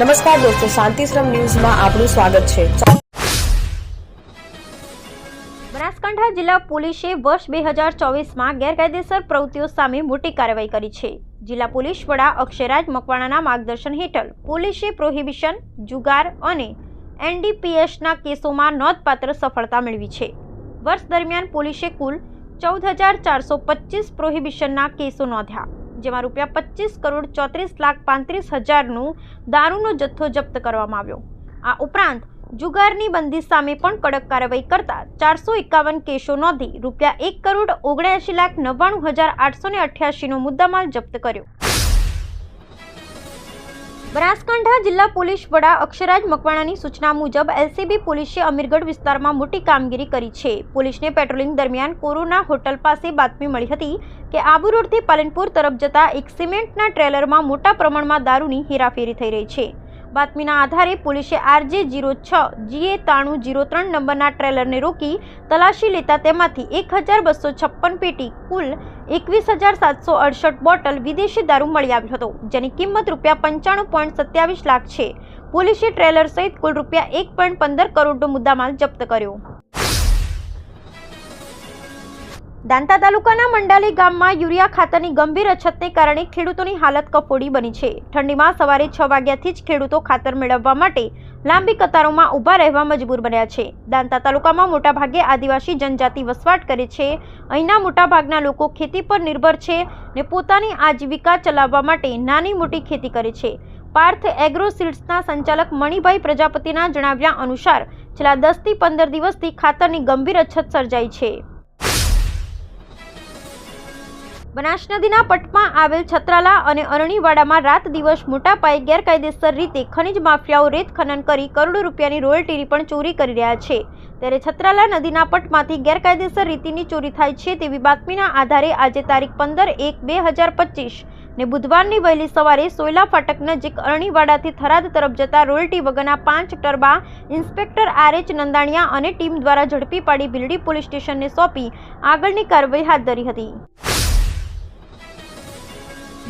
નમસ્કાર દોસ્તો, શાંતિશ્રમ ન્યૂઝમાં આપનું સ્વાગત છે. બનાસકાંઠા જિલ્લા પોલીસે વર્ષ બે હજાર ચોવીસમાં ગેરકાયદેસર પ્રવૃત્તિઓ સામે મોટી કાર્યવાહી કરી છે. જિલ્લા પોલીસ વડા અક્ષયરાજ મકવાણાના માર્ગદર્શન હેઠળ પોલીસે પ્રોહિબિશન, જુગાર અને એનડીપીએસના કેસોમાં નોંધપાત્ર સફળતા મેળવી છે. વર્ષ દરમિયાન પોલીસે કુલ ચૌદ હજાર ચારસો પચીસ પ્રોહિબિશનના કેસો નોંધ્યા. જેમાં રૂપિયા પચીસ કરોડ ચોત્રીસ લાખ પાંત્રીસ હજારનું દારૂનો જથ્થો જપ્ત કરવામાં આવ્યો. આ ઉપરાંત જુગારની બંદી સામે પણ કડક કાર્યવાહી કરતા ચારસો એકાવન કેસો નોંધી રૂપિયા એક કરોડ ઓગણ્યાસી લાખ નવ્વાણું હજાર આઠસો ને અઠ્યાસીનો મુદ્દામાલ જપ્ત કર્યો. બનાસકાંઠા જિલ્લા પોલીસ વડા અક્ષરાજ મકવાણાની સૂચના મુજબ એલસીબી પોલીસે અમીરગઢ વિસ્તારમાં મોટી કામગીરી કરી છે. પોલીસને પેટ્રોલિંગ દરમિયાન કોરોના હોટલ પાસે બાતમી મળી હતી કે આબુ રોડથી પાલનપુર તરફ જતા એક સિમેન્ટના ટ્રેલરમાં મોટા પ્રમાણમાં દારૂની હેરાફેરી થઈ રહી છે. બાતમીના આધારે પોલીસે આરજે જીરો છ, જીએ તાણું જીરો ત્રણ નંબરના ટ્રેલરને રોકી તલાશી લેતા તેમાંથી એક હજાર બસો છપ્પન પેટી, કુલ એકવીસ હજાર સાતસો અડસઠ બોટલ વિદેશી દારૂ મળી આવ્યો હતો, જેની કિંમત રૂપિયા પંચાણું પોઈન્ટ સત્યાવીસ લાખ છે. પોલીસે ટ્રેલર સહિત કુલ રૂપિયા એક પોઈન્ટ પંદર કરોડનો મુદ્દામાલ જપ્ત કર્યો. દાંતા તાલુકાના મંડાલી ગામમાં યુરિયા ખાતરની ગંભીર અછતને કારણે ખેડૂતોની હાલત કફોડી બની છે. ઠંડીમાં સવારે છ વાગ્યાથી જ ખેડૂતો ખાતર મેળવવા માટે લાંબી કતારોમાં ઊભા રહેવા મજબૂર બન્યા છે. દાંતા તાલુકામાં મોટાભાગે આદિવાસી જનજાતિ વસવાટ કરે છે. અહીંના મોટાભાગના લોકો ખેતી પર નિર્ભર છે ને પોતાની આજીવિકા ચલાવવા માટે નાની મોટી ખેતી કરે છે. પાર્થ એગ્રો સીડ્સના સંચાલક મણિભાઈ પ્રજાપતિના જણાવ્યા અનુસાર, છેલ્લા દસથી પંદર દિવસથી ખાતરની ગંભીર અછત સર્જાઈ છે. બનાસ નદીના પટમાં આવેલ છત્રાલા અને અરણીવાડામાં રાત દિવસ મોટા પાયે ગેરકાયદેસર રીતે ખનિજ માફિયાઓ રેત ખનન કરી કરોડો રૂપિયાની રોયલ્ટીની પણ ચોરી કરી રહ્યા છે. ત્યારે છત્રાલા નદીના પટમાંથી ગેરકાયદેસર રીતિની ચોરી થાય છે તેવી બાતમીના આધારે આજે તારીખ પંદર એક બે હજાર પચીસ ને બુધવારની વહેલી સવારે સોયલા ફાટક નજીક અરણીવાડાથી થરાદ તરફ જતા રોયલ્ટી વગરના પાંચ ટર્બા ઇન્સ્પેક્ટર આર એચ નંદાણીયા અને ટીમ દ્વારા ઝડપી પાડી ભીલડી પોલીસ સ્ટેશનને સોંપી આગળની કાર્યવાહી હાથ ધરી હતી.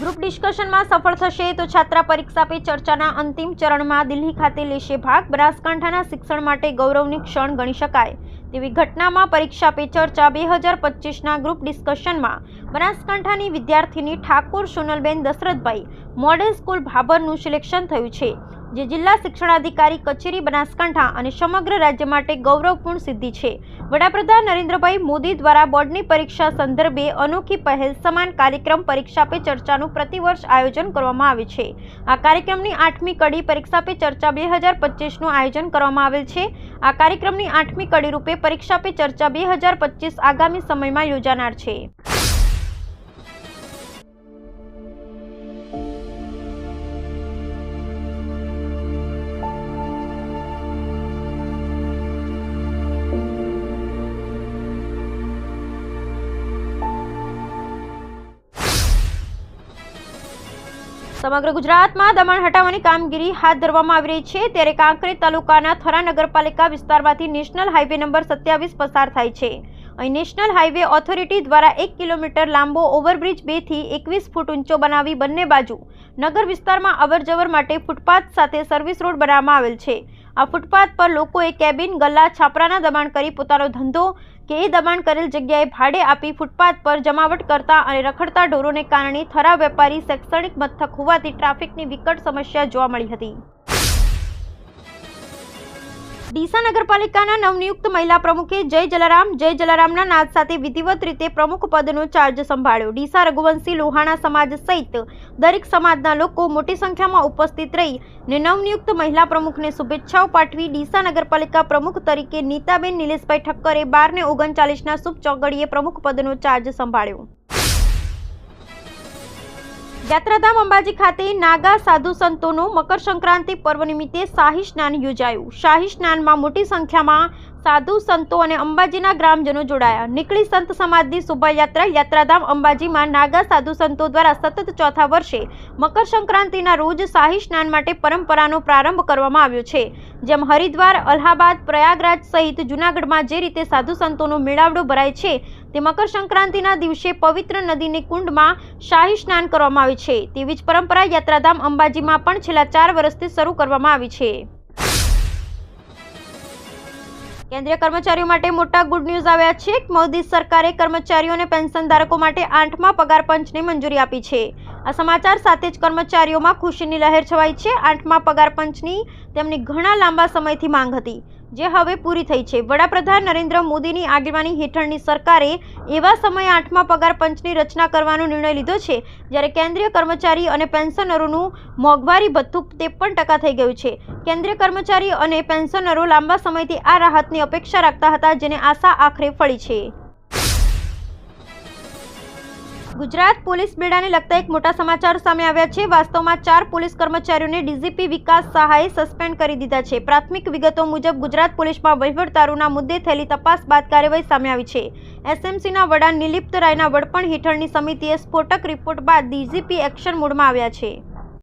ગ્રુપ ડિસ્કશનમાં સફળ થશે તો છાત્રા પરીક્ષા પે ચર્ચાના અંતિમ ચરણમાં દિલ્હી ખાતે લેશે ભાગ. બનાસકાંઠાના શિક્ષણ માટે ગૌરવની ક્ષણ ગણી શકાય તેવી ઘટનામાં પરીક્ષા પે ચર્ચા બે હજાર પચીસના ગ્રુપ ડિસ્કશનમાં બનાસકાંઠાની વિદ્યાર્થીની ઠાકોર સોનલબેન દશરથભાઈ મોડેલ સ્કૂલ ભાભરનું સિલેક્શન થયું છે. જે જિલ્લા શિક્ષણાધિકારી, કચેરી, બનાસકાંઠા અને સમગ્ર રાજ્ય માટે ગૌરવપૂર્ણ સિદ્ધિ છે. વડાપ્રધાન નરેન્દ્રભાઈ મોદી દ્વારા બોર્ડની પરીક્ષા સંદર્ભે અનોખી પહેલ, સમાન કાર્યક્રમ, પરીક્ષા પે ચર્ચાનું પ્રતિવર્ષ આયોજન કરવામાં આવે છે. આ કાર્યક્રમની આઠમી કડી પરીક્ષા પે ચર્ચા બે હજાર પચીસનું આયોજન કરવામાં આવેલ છે. આ કાર્યક્રમની આઠમી કડી રૂપે પરીક્ષા પે ચર્ચા બે હજાર પચીસ આગામી સમયમાં યોજાનાર છે. સમગ્ર ગુજરાતમાં દમણ હટાવવાની કામગીરી હાથ ધરવામાં આવી રહી છે. ત્યારે કાંકરેજ તાલુકાના થરા નગરપાલિકા વિસ્તારમાંથી નેશનલ હાઈવે નંબર સત્યાવીસ પસાર થાય છે. અહીં નેશનલ હાઈવે ઓથોરિટી દ્વારા એક કિલોમીટર લાંબો ઓવરબ્રિજ બેથી એકવીસ ફૂટ ઊંચો બનાવી બંને બાજુ નગર વિસ્તારમાં અવરજવર માટે ફૂટપાથ સાથે સર્વિસ રોડ બનાવવામાં આવેલ છે. આ ફૂટપાથ પર લોકોએ કેબિન, ગલ્લા, છાપરાના દબાણ કરી પોતાનો ધંધો કે એ દબાણ કરેલ જગ્યાએ ભાડે આપી ફૂટપાથ પર જમાવટ કરતા અને રખડતા ઢોરોને કારણે થરા વેપારી શૈક્ષણિક મથક હોવાથી ટ્રાફિકની વિકટ સમસ્યા જોવા મળી હતી. ડીસા નગરપાલિકાના નવનિયુક્ત મહિલા પ્રમુખે જય જલારામ, જય જલારામના નાદ સાથે વિધિવત રીતે પ્રમુખ પદનો ચાર્જ સંભાળ્યો. ડીસા રઘુવંશી લોહાણા સમાજ સહિત દરેક સમાજના લોકો મોટી સંખ્યામાં ઉપસ્થિત રહી ને નવનિયુક્ત મહિલા પ્રમુખને શુભેચ્છાઓ પાઠવી ડીસા નગરપાલિકા પ્રમુખ તરીકે નીતાબેન નિલેશભાઈ ઠક્કરે બાર ને ઓગણચાલીસના શુભ ચોગડીએ પ્રમુખ પદનો ચાર્જ સંભાળ્યો. યાત્રાધામ અંબાજી ખાતે નાગા સાધુ સંતોનું મકર સંક્રાંતિ પર્વ નિમિત્તે શાહી સ્નાન યોજાયું. શાહી સ્નાનમાં મોટી સંખ્યામાં સાધુ સંતો અને અંબાજીના ગ્રામજનો જોડાયા. નીકળી સંત સમાજની શોભાયાત્રા, યાત્રાધામ અંબાજીમાં નાગા સાધુ સંતો દ્વારા સતત ચોથા વર્ષે મકર સંક્રાંતિના રોજ શાહી સ્નાન માટે પરંપરાનો પ્રારંભ કરવામાં આવ્યો છે. જેમ હરિદ્વાર, અલ્હાબાદ, પ્રયાગરાજ સહિત જૂનાગઢમાં જે રીતે સાધુ સંતોનો મેળાવડો ભરાય છે, તે મકર સંક્રાંતિના દિવસે પવિત્ર નદીની કુંડમાં શાહી સ્નાન કરવામાં આવે છે. તેવી જ પરંપરા યાત્રાધામ અંબાજીમાં પણ છેલ્લા ચાર વર્ષથી શરૂ કરવામાં આવી છે. કેન્દ્રીય કર્મચારીઓ માટે મોટા ગુડ ન્યૂઝ આવ્યા છે. મોદી સરકારે કર્મચારીઓને પેન્શન ધારકો માટે આઠમા પગાર પંચની મંજૂરી આપી છે. આ સમાચાર સાથે જ કર્મચારીઓમાં ખુશીની લહેર છવાઈ છે. આઠમા પગાર પંચની તેમની ઘણા લાંબા સમયથી માંગ હતી, જે હવે પૂરી થઈ છે. વડાપ્રધાન નરેન્દ્ર મોદીની આગેવાની હેઠળની સરકારે એવા સમયે આઠમા પગાર પંચની રચના કરવાનો નિર્ણય લીધો છે, જ્યારે કેન્દ્રીય કર્મચારી અને પેન્શનરોનું મોંઘવારી ભથ્થું ત્રેપન ટકા થઈ ગયું છે. કેન્દ્રીય કર્મચારી અને પેન્શનરો લાંબા સમયથી આ રાહતની અપેક્ષા રાખતા હતા, જેને આશા આખરે ફળી છે. ગુજરાત પોલીસ બેડાને લગતા એક મોટા સમાચાર સામે આવ્યા છે. વાસ્તવમાં ચાર પોલીસ કર્મચારીઓને ડીજીપી વિકાસ સહાયે સસ્પેન્ડ કરી દીધા છે. પ્રાથમિક વિગતો મુજબ ગુજરાત પોલીસમાં વહીવટદારોના મુદ્દે થયેલી તપાસ બાદ કાર્યવાહી સામે આવી છે. એસએમસીના વડા નિલિપ્ત રાયના વડપણ હેઠળની સમિતિએ સ્ફોટક રિપોર્ટ બાદ ડીજીપી એક્શન મોડમાં આવ્યા છે.